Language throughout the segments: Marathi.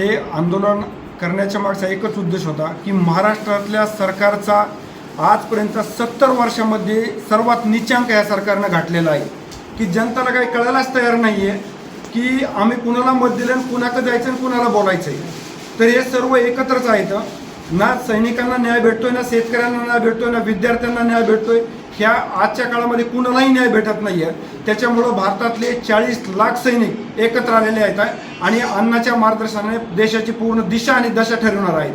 हे आंदोलन करण्याच्या मागचा एकच उद्देश होता की महाराष्ट्रातल्या सरकारचा आजपर्यंत सत्तर वर्षामध्ये सर्वात निचांक या सरकारनं घातलेला आहे. की जनताला काही कळायलाच तयार नाही आहे की आम्ही कुणाला मत दिलं आणि कुणाकडे जायचं आणि कुणाला बोलायचं आहे तर हे सर्व एकत्रच आहेत. ना सैनिकांना न्याय भेटतोय ना शेतकऱ्यांना न्याय भेटतोय ना विद्यार्थ्यांना न्याय भेटतोय. ह्या आजच्या काळामध्ये कुणालाही न्याय भेटत नाही आहे त्याच्यामुळं भारतातले चाळीस लाख सैनिक एकत्र आलेले आहेत आणि अण्णाच्या मार्गदर्शनाने देशाची पूर्ण दिशा आणि दशा ठरवणार आहेत.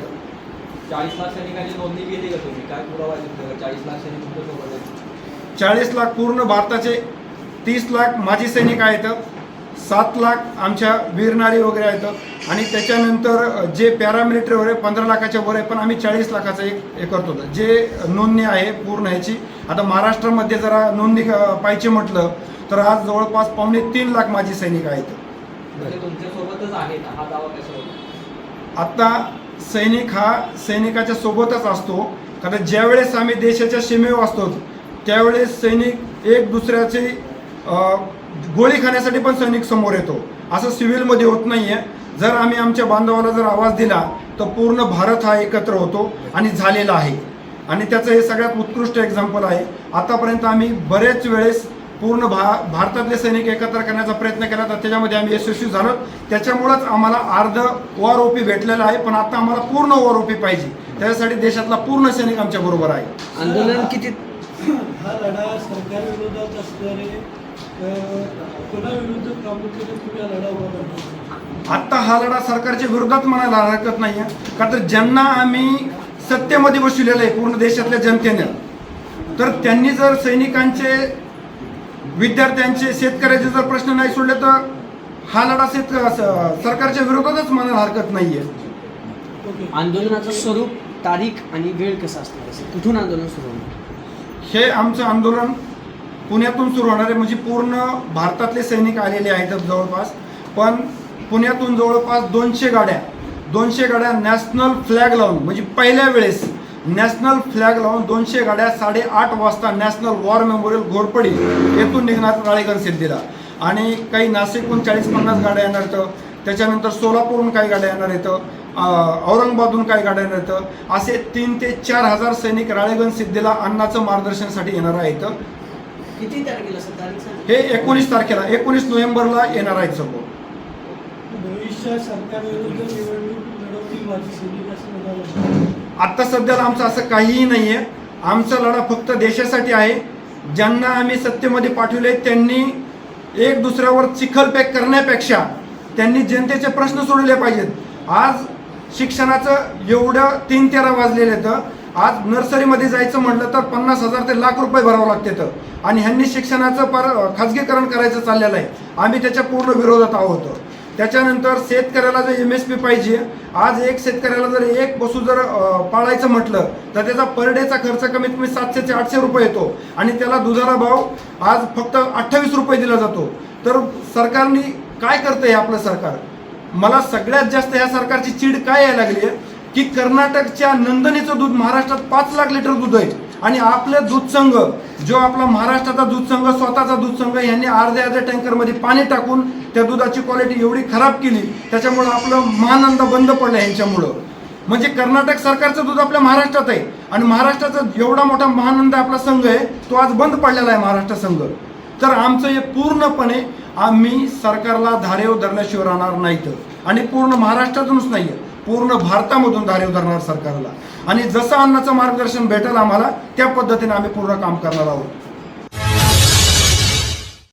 चाळीस लाख सैनिकांची नोंदणी केली का तुम्ही? काय पुरावा आहे तुमच्याकडे? चाळीस लाख सैनिक तुमच्यासोबत आहेत? चाळीस लाख पूर्ण भारताचे तीस लाख माजी सैनिक आहेत. सात लाख आमच्या वीरनारी वगैरे आहेत. आणि त्याच्यानंतर जे पॅरामिलिटरी वगैरे पंधरा लाखाच्या वर आहे पण आम्ही चाळीस लाखाचं एक हे करतो जे नोंदणी आहे पूर्ण ह्याची आता महाराष्ट्रामध्ये जरा नोंदणी पाहिजे म्हटलं तर आज जवळपास पावणे तीन लाख माजी सैनिक आहेत. म्हणजे आता सैनिक हा सैनिकाच्या सोबतच असतो. कारण ज्यावेळेस आम्ही देशाच्या सीमेवर असतो त्यावेळेस सैनिक एक दुसऱ्याचे गोळी खाण्यासाठी पण सैनिक समोर येतो. असं सिव्हिलमध्ये होत नाही आहे जर आम्ही आमच्या बांधवाला जर आवाज दिला तर पूर्ण भारत हा एकत्र होतो आणि झालेला आहे. आणि त्याचं हे सगळ्यात उत्कृष्ट एक्झाम्पल आहे. आतापर्यंत आम्ही बरेच वेळेस पूर्ण भा भारतातले सैनिक एकत्र करण्याचा प्रयत्न केला तर त्याच्यामध्ये आम्ही यशस्वी झालो. त्याच्यामुळंच आम्हाला अर्ध ओआर ओपी भेटलेलं आहे पण आता आम्हाला पूर्ण ओआर ओपी पाहिजे. त्याच्यासाठी देशातला पूर्ण सैनिक आमच्या बरोबर आहे. आंदोलन किती? हा लढा सरकारविरोधात असणारे हा आत्ता हा लढा सरकारच्या विरोधात म्हणायला हरकत नाही आहे का तर ज्यांना आम्ही सत्तेमध्ये बसविलेलं आहे पूर्ण देशातल्या जनतेनं तर त्यांनी जर सैनिकांचे विद्यार्थ्यांचे शेतकऱ्याचे जर प्रश्न नाही सोडले तर हा लढा शेत सरकारच्या विरोधातच म्हणायला हरकत नाही आहे आंदोलनाचं स्वरूप तारीख आणि वेळ कसं असेल कुठून आंदोलन सुरू हे आमचं आंदोलन पुण्यातून सुरू होणार आहे म्हणजे पूर्ण भारतातले सैनिक आलेले आहेत जवळपास. पण पुण्यातून जवळपास दोनशे गाड्या दोनशे गाड्या नॅशनल फ्लॅग लावून म्हणजे पहिल्या वेळेस नॅशनल फ्लॅग लावून दोनशे गाड्या साडेआठ वाजता नॅशनल वॉर मेमोरियल घोरपडी येथून निघणार राळेगण सिद्धीला. आणि काही नाशिकहून चाळीस पन्नास गाड्या येणार इथं. त्याच्यानंतर सोलापूरहून काही गाड्या येणार येतं औरंगाबादहून काही गाड्या येणार येतं असे तीन ते चार हजार सैनिक राळेगण सिद्धीला अन्नाचं मार्गदर्शनासाठी येणार आहेत. किती तारखेला सर तारीख सांगा. हे एकोणीस तारखेला एकोणीस नोव्हेंबरला येणार आहेत सर्व भविष्यात सरकारविरुद्ध निवडणूक लढवतील माझी सैनिक असं म्हणाला आत्ता सध्याला आमचं असं काहीही नाही आहे आमचा लढा फक्त देशासाठी आहे. ज्यांना आम्ही सत्तेमध्ये पाठवले त्यांनी एक दुसऱ्यावर चिखलपेक करण्यापेक्षा त्यांनी जनतेचे प्रश्न सोडले पाहिजेत. आज शिक्षणाचं एवढं तीन तेरा वाजलेले तर आज नर्सरीमध्ये जायचं म्हटलं तर पन्नास हजार ते लाख रुपये भरावं लागते तर आणि ह्यांनी शिक्षणाचं पर खाजगीकरण करायचं चाललेलं आहे. आम्ही त्याच्या पूर्ण विरोधात आहोत. त्याच्यानंतर शेतकऱ्याला जर एम एस पी पाहिजे आज एक शेतकऱ्याला जर एक पशु जर पाळायचं म्हटलं तर त्याचा पर डेचा खर्च कमीत कमी सातशे ते आठशे रुपये येतो. आणि त्याला दुधाला भाव आज फक्त अठ्ठावीस रुपये दिला जातो. तर सरकारने काय करतं हे आपलं सरकार? मला सगळ्यात जास्त ह्या सरकारची चीड काय यायला लागली आहे की कर्नाटकच्या नंदनीचं दूध महाराष्ट्रात पाच लाख लिटर दूध आहे. आणि आपलं दूध संघ जो आपला महाराष्ट्राचा दूध संघ स्वतःचा दूध संघ यांनी अर्ध्या अर्ध्या टँकरमध्ये पाणी टाकून त्या दुधाची क्वालिटी एवढी खराब केली. त्याच्यामुळं आपलं महानंद बंद पडलं यांच्यामुळं. म्हणजे कर्नाटक सरकारचं दूध आपल्या महाराष्ट्रात आहे. आणि महाराष्ट्राचा एवढा मोठा महानंद आपला संघ आहे तो आज बंद पडलेला आहे महाराष्ट्र संघ. तर आमचं हे पूर्णपणे आम्ही सरकारला धारेव धरल्याशिवाय राहणार नाहीत. आणि पूर्ण महाराष्ट्रातूनच नाही आहे पूर्ण भारतामधून दारी उधारणार सरकारला. आणि जसं अन्नाचं मार्गदर्शन भेटेल आम्हाला त्या पद्धतीने आम्ही पूर्ण काम करणार आहोत.